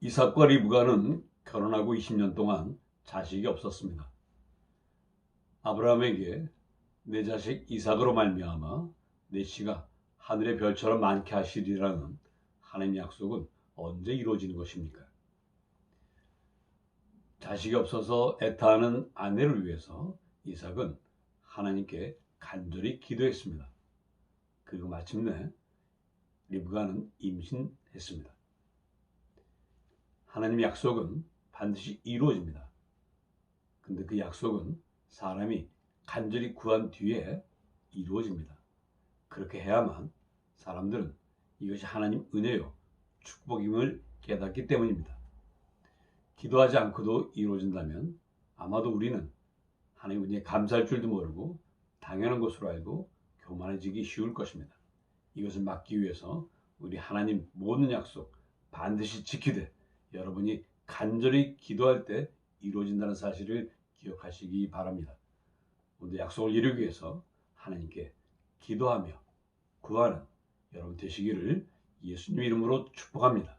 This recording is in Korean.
이삭과 리브가는 결혼하고 20년 동안 자식이 없었습니다. 아브라함에게 내 자식 이삭으로 말미암아 내 씨가 하늘의 별처럼 많게 하시리라는 하나님의 약속은 언제 이루어지는 것입니까? 자식이 없어서 애타하는 아내를 위해서 이삭은 하나님께 간절히 기도했습니다. 그리고 마침내 리브가는 임신했습니다. 하나님의 약속은 반드시 이루어집니다. 근데 그 약속은 사람이 간절히 구한 뒤에 이루어집니다. 그렇게 해야만 사람들은 이것이 하나님 은혜요, 축복임을 깨닫기 때문입니다. 기도하지 않고도 이루어진다면 아마도 우리는 하나님 은혜에 감사할 줄도 모르고 당연한 것으로 알고 교만해지기 쉬울 것입니다. 이것을 막기 위해서 우리 하나님 모든 약속 반드시 지키되 여러분이 간절히 기도할 때 이루어진다는 사실을 기억하시기 바랍니다. 오늘 약속을 이루기 위해서 하나님께 기도하며 구하는 여러분 되시기를 예수님 이름으로 축복합니다.